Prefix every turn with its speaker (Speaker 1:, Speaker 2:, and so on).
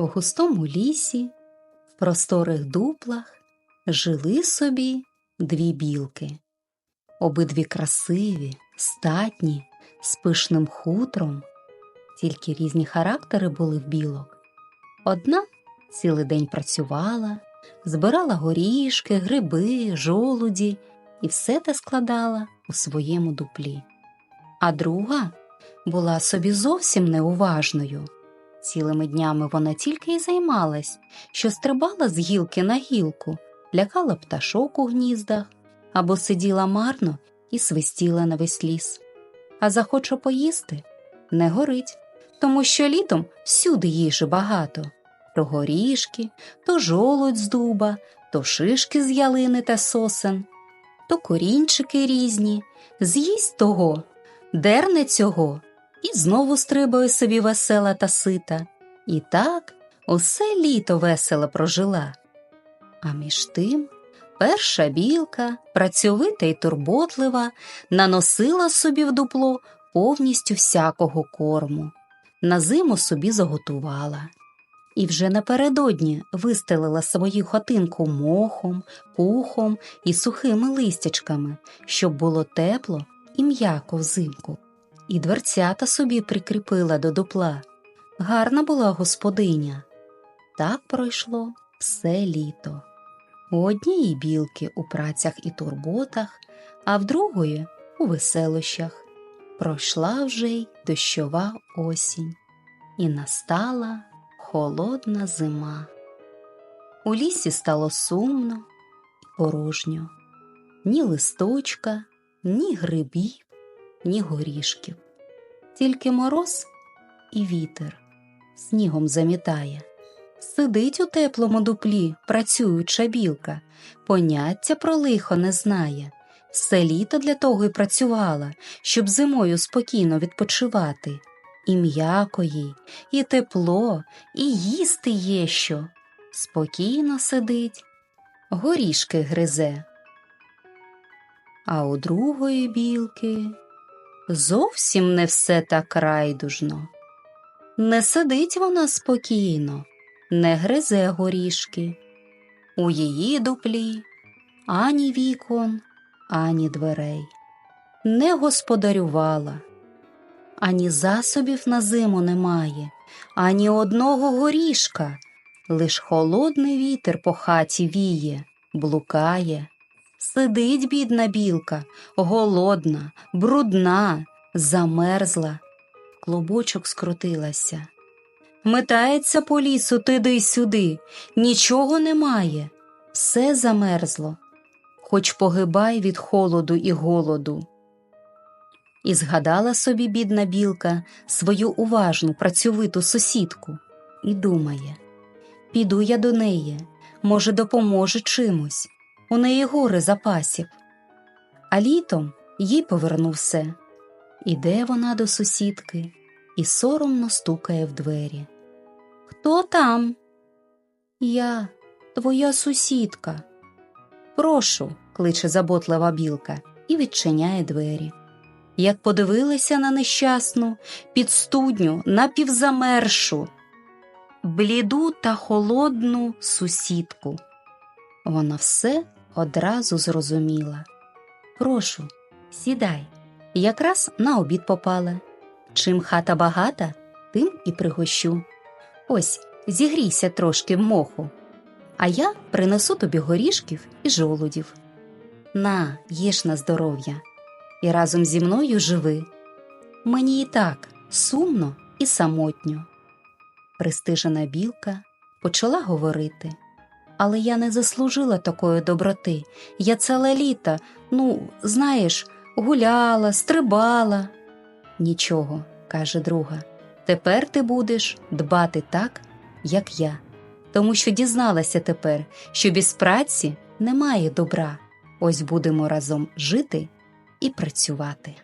Speaker 1: В густому лісі, в просторих дуплах жили собі дві білки. Обидві красиві, статні, з пишним хутром, тільки різні характери були в білок. Одна цілий день працювала, збирала горішки, гриби, жолуді і все те складала у своєму дуплі. А друга була собі зовсім неуважною. Цілими днями вона тільки й займалась, що стрибала з гілки на гілку, лякала пташок у гніздах або сиділа марно і свистіла на весь ліс. А захоче поїсти не горить, тому що літом всюди їжі багато то горішки, то жолудь з дуба, то шишки з ялини та сосен, то корінчики різні, з'їсть того, дерне цього і знову стрибає собі весела та сита. І так усе літо весело прожила. А між тим перша білка, працьовита й турботлива, наносила собі в дупло повністю всякого корму, на зиму собі заготувала. І вже напередодні вистелила свою хатинку мохом, пухом і сухими листячками, щоб було тепло і м'яко взимку і дверцята собі прикріпила до дупла. Гарна була господиня. Так пройшло все літо. У однієї білки у працях і турботах, а в другої у веселощах. Пройшла вже й дощова осінь, і настала холодна зима. У лісі стало сумно і порожньо, ні листочка, ні грибів, ні горішків, тільки мороз і вітер снігом замітає. Сидить у теплому дуплі, працююча білка, поняття про лихо не знає. Все літо для того й працювала, щоб зимою спокійно відпочивати. І м'яко їй, і тепло, і їсти є що. Спокійно сидить, горішки гризе. А у другої білки зовсім не все так райдужно. Не сидить вона спокійно, не гризе горішки. У її дуплі ані вікон, ані дверей, не господарювала, ані засобів на зиму немає, ані одного горішка, лиш холодний вітер по хаті віє, блукає. Сидить, бідна білка, голодна, брудна, замерзла, клубочок скрутилася. Метається по лісу туди й сюди, нічого немає, все замерзло, хоч погибай від холоду і голоду. І згадала собі бідна білка свою уважну, працьовиту сусідку. І думає піду я до неї, може, допоможе чимось у неї гори запасів. А літом їй повернув все. Іде вона до сусідки і соромно стукає в двері. Хто там? Я, твоя сусідка. Прошу, кличе заботлива білка і відчиняє двері. Як подивилися на нещасну, підстудню, напівзамершу, бліду та холодну сусідку. Вона все одразу зрозуміла. Прошу, сідай, якраз на обід попала. Чим хата багата, тим і пригощу. Ось зігрійся трошки в моху, а я принесу тобі горішків і жолудів. На, їж на здоров'я, і разом зі мною живи. Мені і так сумно і самотньо. Пристижена білка почала говорити але я не заслужила такої доброти. Я ціле літо, ну, знаєш, гуляла, стрибала. Нічого, каже друга, тепер ти будеш дбати так, як я, тому що дізналася тепер, що без праці немає добра. Ось будемо разом жити і працювати.